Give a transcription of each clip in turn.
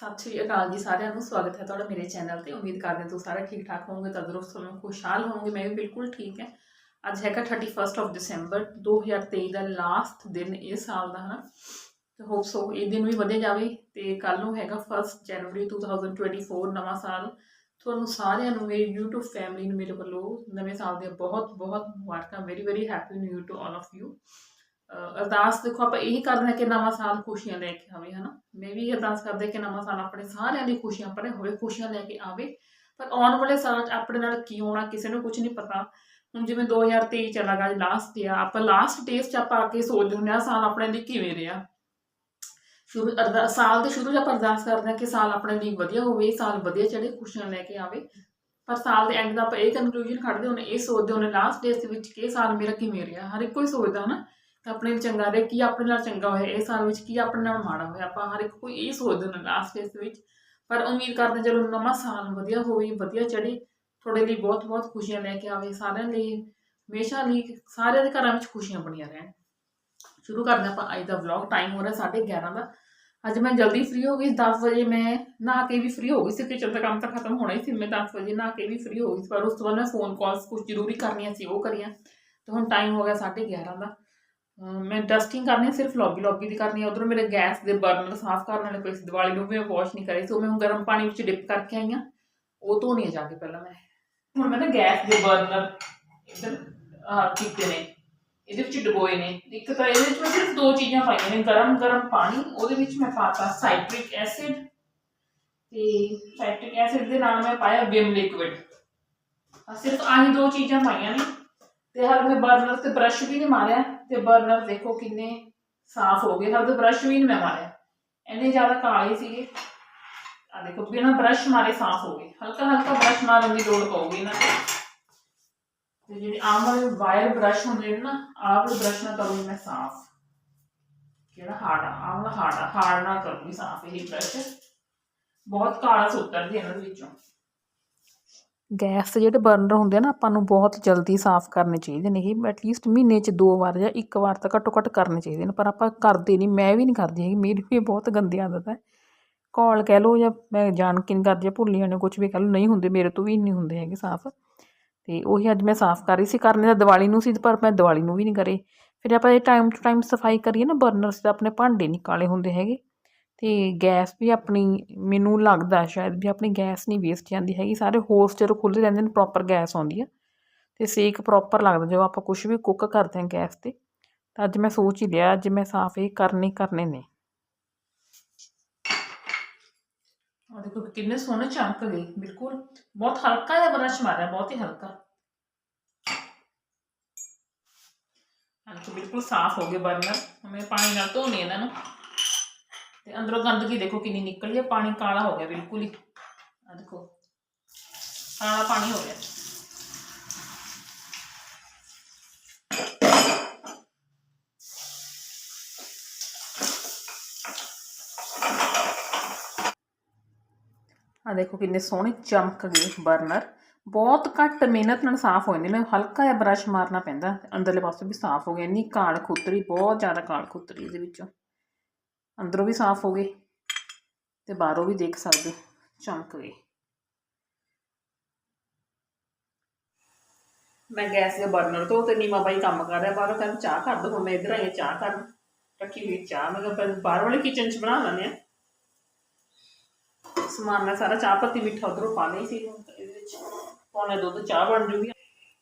ਸਤਿ ਸ਼੍ਰੀ ਅਕਾਲ ਜੀ ਸਾਰਿਆਂ ਨੂੰ, ਸਵਾਗਤ ਹੈ ਤੁਹਾਡਾ ਮੇਰੇ ਚੈਨਲ ਤੇ। ਉਮੀਦ ਕਰਦੇ ਤੁਸੀਂ ਸਾਰੇ ਠੀਕ ਠਾਕ ਹੋਵੋਗੇ, ਤੰਦਰੁਸਤ ਹੋਵੋਗੇ, ਖੁਸ਼ਹਾਲ ਹੋਵੋਗੇ। ਮੈਂ ਵੀ ਬਿਲਕੁਲ ਠੀਕ ਹੈ। ਅੱਜ ਹੈਗਾ 31st of December 2023 the last ਦਿਨ ਇਸ ਸਾਲ ਦਾ, ਹਨਾ? ਤੇ ਹੋਪ ਸੋ ਇਹ ਦਿਨ ਵੀ ਵਧੇ ਜਾਵੇ ਤੇ ਕੱਲ ਨੂੰ ਹੈਗਾ 1st ਜਨਵਰੀ 2024 ਨਵਾਂ ਸਾਲ। ਤੁਹਾਨੂੰ ਸਾਰਿਆਂ ਨੂੰ ਮੇਰੀ YouTube ਫੈਮਿਲੀ ਨੂੰ, ਮੇਰੇ ਵੱਲੋਂ ਨਵੇਂ ਸਾਲ ਦੀਆਂ ਬਹੁਤ ਬਹੁਤ ਮੁਬਾਰਕਾਂ। Very very happy new year to all of you ਅਰਦਾਸ ਦੇਖੋ, ਆਪਾਂ ਇਹੀ ਕਰਦੇ ਹਾਂ ਕਿ ਨਵਾਂ ਸਾਲ ਖੁਸ਼ੀਆਂ ਲੈ ਕੇ ਆਵੇ, ਹਨਾ? ਮੈਂ ਵੀ ਅਰਦਾਸ ਕਰਦੇ ਕਿ ਨਵਾਂ ਸਾਲ ਆਪਣੇ ਸਾਰਿਆਂ ਲਈ ਖੁਸ਼ੀਆਂ ਭਰੇ ਹੋਵੇ, ਖੁਸ਼ੀਆਂ ਲੈ ਕੇ ਆਵੇ। ਪਰ ਆਉਣ ਵਾਲੇ ਸਾਲ 'ਚ ਆਪਣੇ ਨਾਲ ਕੀ ਹੋਣਾ, ਕਿਸੇ ਨੂੰ ਕੁਝ ਨਹੀਂ ਪਤਾ। ਹੁਣ ਜਿਵੇਂ 2023 ਚਲਾ ਗਿਆ ਲਾਸਟ ਡੇ ਆਪਾਂ ਲਾਸਟ ਡੇਸ 'ਚ ਆਪਾਂ ਆ ਸੋਚਦੇ ਹੁੰਦੇ ਆ ਸਾਲ ਆਪਣੇ ਲਈ ਕਿਵੇਂ ਰਿਹਾ? ਸ਼ੁਰੂ ਅਰਦਾ, ਸਾਲ ਦੇ ਸ਼ੁਰੂ 'ਚ ਆਪਾਂ ਅਰਦਾਸ ਕਰਦੇ ਹਾਂ ਕਿ ਸਾਲ ਆਪਣੇ ਲਈ ਵਧੀਆ ਹੋਵੇ, ਸਾਲ ਵਧੀਆ ਚੜੇ ਖੁਸ਼ੀਆਂ ਲੈ ਕੇ ਆਵੇ। ਪਰ ਸਾਲ ਦੇ ਐਂਡ ਦਾ ਆਪਾਂ ਇਹ ਕਨਕਲੂਜਨ ਕੱਢਦੇ ਹੁੰਦੇ ਇਹ ਸੋਚਦੇ ਹੁੰਦੇ ਲਾਸਟ ਡੇਸ ਦੇ ਵਿੱਚ ਕਿ ਸਾਲ ਮੇਰਾ ਕਿਵੇਂ ਰਿਹਾ? ਹਰ ਇੱਕ ਕੋਈ ਸੋਚਦਾ, ਹਨਾ? ਤਾਂ ਆਪਣੇ ਲਈ ਚੰਗਾ ਰਹੇ ਕੀ ਆਪਣੇ ਨਾਲ ਚੰਗਾ ਹੋਇਆ, ਇਹ ਸਾਲ ਵਿੱਚ ਕੀ ਆਪਣੇ ਨਾਲ ਮਾੜਾ ਹੋਇਆ, ਆਪਾਂ ਹਰ ਇੱਕ ਕੋਈ ਇਹ ਸੋਚਦੇ ਹੁੰਦੇ ਲਾਸਟ ਫੇਸ ਦੇ ਵਿੱਚ। ਪਰ ਉਮੀਦ ਕਰਦੇ ਹਾਂ ਚਲੋ ਨਵਾਂ ਸਾਲ ਵਧੀਆ ਹੋਵੇ, ਵਧੀਆ ਚੜੇ ਤੁਹਾਡੇ ਲਈ ਬਹੁਤ ਬਹੁਤ ਖੁਸ਼ੀਆਂ ਲੈ ਕੇ ਆਵੇ, ਸਾਰਿਆਂ ਲਈ ਹਮੇਸ਼ਾ ਲਈ ਸਾਰਿਆਂ ਦੇ ਘਰਾਂ ਵਿੱਚ ਖੁਸ਼ੀਆਂ ਬਣੀਆਂ ਰਹਿਣ। ਸ਼ੁਰੂ ਕਰਦੇ ਹਾਂ ਆਪਾਂ ਅੱਜ ਦਾ ਵਲੌਗ ਟਾਈਮ ਹੋ ਰਿਹਾ 11:30 ਦਾ। ਅੱਜ ਮੈਂ ਜਲਦੀ ਫ੍ਰੀ ਹੋ ਗਈ 10 ਵਜੇ ਮੈਂ ਨਹਾ ਕੇ ਵੀ ਫ੍ਰੀ ਹੋ ਗਈ ਸੀ ਕਿਚਨ ਦਾ ਕੰਮ ਤਾਂ ਖਤਮ ਹੋਣਾ ਹੀ ਸੀ, ਮੈਂ 10 ਵਜੇ ਨਹਾ ਕੇ ਵੀ ਫ੍ਰੀ ਹੋ ਗਈ ਸੀ, ਪਰ ਉਸ ਤੋਂ ਬਾਅਦ ਮੈਂ ਫੋਨ ਕਾਲਸ ਕੁਝ ਜ਼ਰੂਰੀ ਕਰਨੀਆਂ ਸੀ, ਉਹ ਕਰੀਆਂ। ਤੇ ਹੁਣ ਟਾਈਮ ਹੋ ਗਿਆ 11:30 ਦਾ। ਮੈਂ ਡਸਟਿੰਗ ਕਰਨੀ ਸਿਰਫ ਲੌਬੀ ਲੌਬੀ ਦੀ ਕਰਨੀ ਹੈ ਉਧਰੋਂ ਮੇਰੇ ਗੈਸ ਦੇ ਬਰਨਰ ਸਾਫ਼ ਕਰਨ ਵਾਲੇ ਪਏ ਸੀ ਦੀਵਾਲੀ ਨੂੰ ਵੀ ਮੈਂ ਵਾਸ਼ ਨਹੀਂ ਕਰੇ ਸੀ ਮੈਂ ਹੁਣ ਗਰਮ ਪਾਣੀ ਵਿੱਚ ਡਿਪ ਕਰਕੇ ਆਈ ਹਾਂ। ਉਹ ਧੋਣੀ ਜਾ ਕੇ ਪਹਿਲਾਂ ਮੈਂ। ਹੁਣ ਮੈਂ ਨਾ ਗੈਸ ਦੇ ਬਰਨਰ ਇੱਧਰ ਕੀਤੇ ਨੇ। ਇਹਦੇ ਵਿੱਚ ਡਬੋਏ ਨੇ। ਇੱਕ ਤਾਂ ਇਹਦੇ ਵਿੱਚ ਮੈਂ ਸਿਰਫ ਦੋ ਚੀਜ਼ਾਂ ਪਾਈਆਂ ਨੇ, ਗਰਮ ਗਰਮ ਪਾਣੀ, ਉਹਦੇ ਵਿੱਚ ਮੈਂ ਪਾਤਾ ਸਾਈਟ੍ਰਿਕ ਐਸਿਡ ਤੇ ਸਾਈਟ੍ਰਿਕ ਐਸਿਡ ਦੇ ਨਾਲ ਮੈਂ ਪਾਇਆ ਵਿਮ ਲਿਕਵਿਡ ਆ ਸਿਰਫ ਆਹੀ ਦੋ ਚੀਜ਼ਾਂ ਪਾਈਆਂ ਨੇ। ਤੇ ਹਰ ਮੈਂ ਬਰਨਰ ਤੇ ਬ੍ਰਸ਼ ਵੀ ਨਹੀਂ ਮਾਰਿਆ। ਤੇ ਬਰਨਰ ਦੇਖੋ ਕਿੰਨੇ ਸਾਫ਼ ਹੋ ਗਏ। ਹਰ ਬ੍ਰਸ਼ ਵੀ ਨਹੀਂ ਮੈਂ ਮਾਰਿਆ। ਇੰਨੇ ਜ਼ਿਆਦਾ ਕਾਲੇ ਸੀਗੇ। ਆ ਦੇਖੋ ਬਿਨਾਂ ਬ੍ਰਸ਼ ਮਾਰੇ ਸਾਫ਼ ਹੋ ਗਏ। ਹਲਕਾ ਹਲਕਾ ਬ੍ਰਸ਼ ਮਾਰਨ ਦੀ ਲੋੜ ਪਊਗੀ ਇਹਨਾਂ ਤੇ। ਜਿਹੜੇ ਆਮ ਵਾਲੇ ਵਾਇਰ ਬ੍ਰਸ਼ ਹੁੰਦੇ ਨੇ ਨਾ, ਆਹ ਵਾਲੇ ਬ੍ਰਸ਼ ਨਾਲ ਕਰੂੰਗੀ ਮੈਂ ਸਾਫ਼। ਕਿਹੜਾ ਹਾਰਡ ਆ ਆਹ ਵਾਲਾ ਹਾਰਡ ਆ ਹਾਰਡ ਨਾਲ ਕਰੂੰਗੀ ਸਾਫ਼ ਇਹ ਬ੍ਰਸ਼ ਬਹੁਤ ਕਾਲਾ ਸੁੱਤਰਦੀ ਇਹਨਾਂ ਦੇ ਵਿੱਚੋਂ। ਗੈਸ ਜਿਹੜੇ ਬਰਨਰ ਹੁੰਦੇ ਆ ਨਾ, ਆਪਾਂ ਨੂੰ ਬਹੁਤ ਜਲਦੀ ਸਾਫ਼ ਕਰਨੇ ਚਾਹੀਦੇ ਨੇ ਇਹ ਐਟਲੀਸਟ ਮਹੀਨੇ 'ਚ ਦੋ ਵਾਰ ਜਾਂ ਇੱਕ ਵਾਰ ਤਾਂ ਘੱਟੋ ਘੱਟ ਕਰਨੇ ਚਾਹੀਦੇ ਨੇ, ਪਰ ਆਪਾਂ ਕਰਦੇ ਨਹੀਂ, ਮੈਂ ਵੀ ਨਹੀਂ ਕਰਦੀ ਹੈਗੀ, ਮੇਰੀ ਵੀ ਇਹ ਬਹੁਤ ਗੰਦੀ ਆਦਤ ਹੈ। ਕੌਲ ਕਹਿ ਲਓ ਜਾਂ ਮੈਂ ਜਾਣ ਕੇ ਨਹੀਂ ਕਰਦੀ ਜਾਂ ਭੁੱਲ ਜਾਂਦੀ ਕੁਝ ਵੀ ਕਹਿ ਲਓ, ਨਹੀਂ ਹੁੰਦੇ, ਮੇਰੇ ਤੋਂ ਵੀ ਨਹੀਂ ਹੁੰਦੇ ਹੈਗੇ ਸਾਫ਼। ਤੇ ਉਹੀ ਅੱਜ ਮੈਂ ਸਾਫ਼ ਕਰ ਰਹੀ ਸੀ, ਕਰਨੇ ਤਾਂ ਦੀਵਾਲੀ ਨੂੰ ਸੀ, ਪਰ ਮੈਂ ਦੀਵਾਲੀ ਨੂੰ ਵੀ ਨਹੀਂ ਕਰੇ। ਫਿਰ ਆਪਾਂ ਇਹ ਟਾਈਮ ਟੂ ਟਾਈਮ ਸਫ਼ਾਈ ਕਰੀਏ ਨਾ ਬਰਨਰਸ ਦਾ ਆਪਣੇ ਭਾਂਡੇ ਨਹੀਂ ਕਾਲੇ ਹੁੰਦੇ ਹੈਗੇ। ਤੇ ਗੈਸ ਵੀ ਆਪਣੀ, ਮੈਨੂੰ ਲੱਗਦਾ ਸ਼ਾਇਦ ਵੀ ਆਪਣੀ ਗੈਸ ਨਹੀਂ ਵੇਸਟ ਜਾਂਦੀ ਹੈਗੀ, ਸਾਰੇ ਹੋਲਸ ਜਦੋਂ ਖੁੱਲ੍ਹੇ ਰਹਿੰਦੇ ਨੇ ਪ੍ਰੋਪਰ ਗੈਸ ਆਉਂਦੀ ਆ। ਤੇ ਸੇਕ ਪ੍ਰੋਪਰ ਲੱਗਦਾ, ਜਦੋਂ ਆਪਾਂ ਕੁਝ ਵੀ ਕੁੱਕ ਕਰਦੇ ਹਾਂ ਗੈਸ ਤੇ, ਤਾਂ ਅੱਜ ਮੈਂ ਸੋਚ ਹੀ ਲਿਆ, ਅੱਜ ਮੈਂ ਸਾਫ਼ ਇਹ ਕਰਨੇ ਕਰਨੇ ਨੇ। ਆ ਦੇਖੋ ਕਿੰਨੇ ਸੋਹਣੇ ਚਮਕ ਗਏ ਬਿਲਕੁਲ। ਬਹੁਤ ਹਲਕਾ ਜਿਹਾ ਬਰਸ਼ ਮਾਰਿਆ, ਬਹੁਤ ਹੀ ਹਲਕਾ। ਹਾਂ ਬਿਲਕੁਲ ਸਾਫ਼ ਹੋ ਗਏ ਬਰਨਰ। ਹੁਣ ਪਾਣੀ ਨਾਲ ਧੋਣੀ ਇਹਨਾਂ ਨੂੰ। ਤੇ ਅੰਦਰੋਂ ਗੰਦਗੀ ਦੇਖੋ ਕਿੰਨੀ ਨਿਕਲੀ ਹੈ ਪਾਣੀ ਕਾਲਾ ਹੋ ਗਿਆ ਬਿਲਕੁਲ ਹੀ ਆ ਦੇਖੋ ਕਾਲਾ ਪਾਣੀ ਹੋ ਗਿਆ ਆ ਦੇਖੋ ਕਿੰਨੇ ਸੋਹਣੇ ਚਮਕ ਗਏ ਬਰਨਰ ਬਹੁਤ ਘੱਟ ਮਿਹਨਤ ਨਾਲ ਸਾਫ਼ ਹੋ ਜਾਂਦੇ ਨੇ ਹਲਕਾ ਜਿਹਾ ਬਰਸ਼ ਮਾਰਨਾ ਪੈਂਦਾ ਅੰਦਰਲੇ ਪਾਸੇ ਵੀ ਸਾਫ਼ ਹੋ ਗਿਆ ਇੰਨੀ ਕਾਲ ਖੁੱਤਰੀ ਬਹੁਤ ਜ਼ਿਆਦਾ ਕਾਲ ਖੁੱਤਰੀ ਇਹਦੇ ਵਿੱਚੋਂ ਅੰਦਰੋਂ ਵੀ ਸਾਫ਼ ਹੋ ਗਏ ਤੇ ਬਾਹਰੋਂ ਵੀ ਦੇਖ ਸਕਦੇ, ਚਮਕ ਗਏ। ਮੈਂ ਗੈਸ ਦੇ ਬਰਨਰ ਤੋਂ ਤੇ ਨੀਮਾ ਬਾਈ ਕੰਮ ਕਰ ਰਿਹਾ, ਬਾਹਰੋਂ ਕਹਿੰਦਾ ਚਾਹ ਕਰ ਦੋ ਮੈਂ ਇੱਧਰ ਆਈ ਚਾਹ ਕਰ। ਰੱਖੀ ਹੋਈ ਚਾਹ, ਮੈਂ ਕਿਹਾ ਪਹਿਲਾਂ ਬਾਹਰ ਵਾਲੇ ਕਿਚਨ 'ਚ ਬਣਾ ਲੈਂਦੇ ਆ ਸਮਾਨ ਮੈਂ ਸਾਰਾ ਚਾਹ ਪੱਤੀ ਮਿੱਠਾ ਉਧਰੋਂ ਪਾ ਲਈ ਸੀ ਇਹਦੇ ਵਿੱਚ ਪਾਉਣਾ ਦੁੱਧ ਚਾਹ ਬਣ ਜੂਗੀ।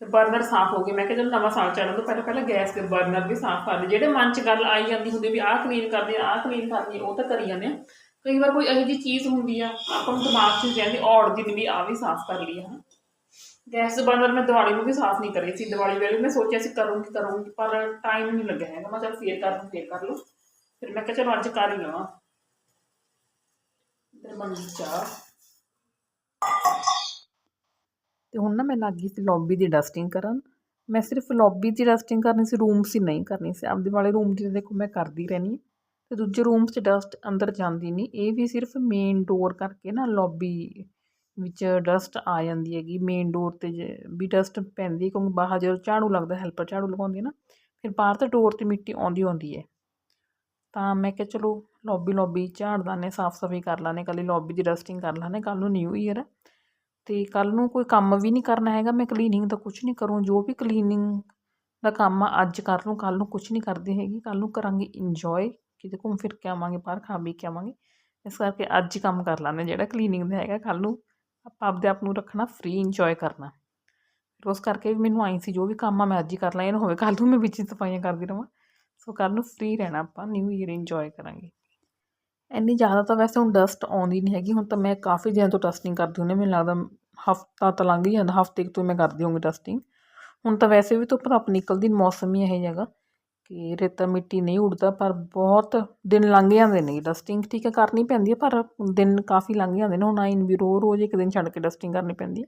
ਤੇ ਬਰਨਰ ਸਾਫ਼ ਹੋ ਗਏ। ਮੈਂ ਕਿਹਾ ਚਲ ਨਵਾਂ ਸਾਲ ਚੜ੍ਹਨ ਤੋਂ ਪਹਿਲਾਂ ਪਹਿਲਾਂ ਗੈਸ ਦੇ ਬਰਨਰ ਵੀ ਸਾਫ਼ ਕਰ ਲਏ ਜਿਹੜੇ ਮਨ 'ਚ ਗੱਲ ਆਈ ਜਾਂਦੀ ਹੁੰਦੀ ਵੀ ਆਹ ਕਲੀਨ ਕਰਦੇ ਆ, ਆਹ ਕਲੀਨ ਕਰਨੀ ਉਹ ਤਾਂ ਕਰੀ ਜਾਂਦੇ ਆ। ਕਈ ਵਾਰ ਕੋਈ ਇਹੋ ਜਿਹੀ ਚੀਜ਼ ਹੁੰਦੀ ਆ, ਆਪਾਂ ਨੂੰ ਦਿਮਾਗ 'ਚ ਜਾਂਦੀ ਔੜ ਦੀ ਵੀ ਆ ਵੀ ਸਾਫ਼ ਕਰ ਲਈ ਹਨਾ। ਗੈਸ ਦੇ ਬਰਨਰ ਮੈਂ ਦੀਵਾਲੀ ਨੂੰ ਵੀ ਸਾਫ਼ ਨਹੀਂ ਕਰੇ ਸੀ। ਦਿਵਾਲੀ ਵੇਲੇ ਮੈਂ ਸੋਚਿਆ ਸੀ ਕਰੂੰਗੀ ਕਰੂੰਗੀ, ਪਰ ਟਾਈਮ ਨਹੀਂ ਲੱਗਿਆ ਹੈਗਾ। ਮੈਂ ਚਲ ਫੇਰ ਕਰ ਲੂੰ ਫੇਰ ਕਰ ਲਓ। ਫਿਰ ਮੈਂ ਕਿਹਾ ਚਲ ਅੱਜ ਕਰ ਹੀ ਲਵਾਂ। ਇੱਧਰ ਬਣ ਚਾਹ। ਤੇ ਹੁਣ ਨਾ ਮੈਂ ਲੱਗ ਗਈ ਸੀ ਲੌਬੀ ਦੀ ਡਸਟਿੰਗ ਕਰਨ। ਮੈਂ ਸਿਰਫ ਲੌਬੀ ਦੀ ਡਸਟਿੰਗ ਕਰਨੀ ਸੀ ਰੂਮਸ ਹੀ ਨਹੀਂ ਕਰਨੀ ਸੀ। ਆਪਦੇ ਵਾਲੇ ਰੂਮ ਦੀ ਦੇਖੋ ਮੈਂ ਕਰਦੀ ਰਹਿਣੀ ਹਾਂ। ਤੇ ਦੂਜੇ ਰੂਮਸ 'ਚ ਡਸਟ ਅੰਦਰ ਜਾਂਦੀ ਨਹੀਂ। ਇਹ ਵੀ ਸਿਰਫ ਮੇਨ ਡੋਰ ਕਰਕੇ ਨਾ ਲੌਬੀ ਵਿੱਚ ਡਸਟ ਆ ਜਾਂਦੀ ਹੈਗੀ। ਮੇਨ ਡੋਰ ਤੇ ਵੀ ਡਸਟ ਪੈਂਦੀ ਕਿਉਂਕਿ ਬਾਹਰ ਜਦੋਂ ਝਾੜੂ ਲੱਗਦਾ ਹੈਲਪਰ ਝਾੜੂ ਲਗਾਉਂਦੀ ਹੈ ਨਾ, ਫਿਰ ਬਾਹਰ ਤਾਂ ਡੋਰ ਤੇ ਮਿੱਟੀ ਆਉਂਦੀ ਆਉਂਦੀ ਹੈ। ਤਾਂ ਮੈਂ ਕਿਹਾ ਚਲੋ ਲੌਬੀ ਲੌਬੀ ਝਾੜ ਦਾਨੇ ਸਾਫ਼ ਸਫ਼ਾਈ ਕਰ ਲਾਨੇ ਕੱਲੀ ਲੌਬੀ ਦੀ ਡਸਟਿੰਗ ਕਰ ਲਾਨੇ ਕੱਲ ਨੂੰ ਨਿਊ ਈਅਰ ਹੈ। ਤੇ ਕੱਲ ਨੂੰ ਕੋਈ ਕੰਮ ਵੀ ਨਹੀਂ ਕਰਨਾ ਹੈਗਾ, ਮੈਂ ਕਲੀਨਿੰਗ ਦਾ ਕੁਝ ਨਹੀਂ ਕਰੂੰ, ਜੋ ਵੀ ਕਲੀਨਿੰਗ ਦਾ ਕੰਮ ਆ, ਅੱਜ ਕਰ ਲੂੰ ਕੱਲ ਨੂੰ ਕੁਝ ਨਹੀਂ ਕਰਦੀ ਹੈਗੀ ਕੱਲ ਨੂੰ ਕਰਾਂਗੇ ਇੰਜੋਏ ਕਿਤੇ ਘੁੰਮ ਫਿਰ ਕੇ ਆਵਾਂਗੇ, ਬਾਹਰ ਖਾ ਪੀ ਕੇ ਆਵਾਂਗੇ, ਇਸ ਕਰਕੇ ਅੱਜ ਹੀ ਕੰਮ ਕਰ ਲਾਨੇ ਜਿਹੜਾ ਕਲੀਨਿੰਗ ਦਾ ਹੈਗਾ ਕੱਲ ਨੂੰ ਆਪਾਂ ਆਪਦੇ ਆਪ ਨੂੰ ਰੱਖਣਾ ਫ੍ਰੀ ਇੰਜੋਏ ਕਰਨਾ। ਫਿਰ ਉਸ ਕਰਕੇ ਵੀ ਮੈਨੂੰ ਆਈ ਸੀ, ਜੋ ਵੀ ਕੰਮ ਆ, ਮੈਂ ਅੱਜ ਹੀ ਕਰ ਲਾਂ, ਇਹ ਨਾ ਹੋਵੇ ਕੱਲ ਨੂੰ ਮੈਂ ਵਿੱਚ ਹੀ ਸਫਾਈਆਂ ਕਰਦੀ ਰਹਾਂ ਸੋ ਕੱਲ ਨੂੰ ਫ੍ਰੀ ਰਹਿਣਾ ਆਪਾਂ ਨਿਊ ਈਅਰ ਇੰਜੋਏ ਕਰਾਂਗੇ। ਇੰਨੀ ਜ਼ਿਆਦਾ ਤਾਂ ਵੈਸੇ ਹੁਣ ਡਸਟ ਆਉਂਦੀ ਨਹੀਂ ਹੈਗੀ, ਹੁਣ ਤਾਂ ਮੈਂ ਕਾਫੀ ਦਿਨਾਂ ਤੋਂ ਡਸਟਿੰਗ ਕਰਦੀ ਹੁੰਦੀ ਮੈਨੂੰ ਲੱਗਦਾ ਹਫਤਾ ਤਾਂ ਲੰਘ ਹੀ ਜਾਂਦਾ, ਹਫ਼ਤੇ ਕੁ ਤੋਂ ਮੈਂ ਕਰਦੀ ਹੋਊਂਗੀ ਡਸਟਿੰਗ ਹੁਣ ਤਾਂ ਵੈਸੇ ਵੀ ਧੁੱਪ ਧੱਪ ਨਿਕਲਦੀ, ਮੌਸਮ ਹੀ ਇਹ ਜਗ੍ਹਾ ਕਿ ਰੇਤਾ ਮਿੱਟੀ ਨਹੀਂ ਉੱਡਦਾ, ਪਰ ਬਹੁਤ ਦਿਨ ਲੰਘ ਜਾਂਦੇ ਨੇ। ਡਸਟਿੰਗ ਠੀਕ ਹੈ, ਕਰਨੀ ਪੈਂਦੀ ਹੈ, ਪਰ ਦਿਨ ਕਾਫੀ ਲੰਘ ਜਾਂਦੇ ਨੇ। ਹੁਣ ਆਈਨ ਵੀ ਰੋ ਰੋਜ਼ ਇੱਕ ਦਿਨ ਛੱਡ ਕੇ ਡਸਟਿੰਗ ਕਰਨੀ ਪੈਂਦੀ ਹੈ।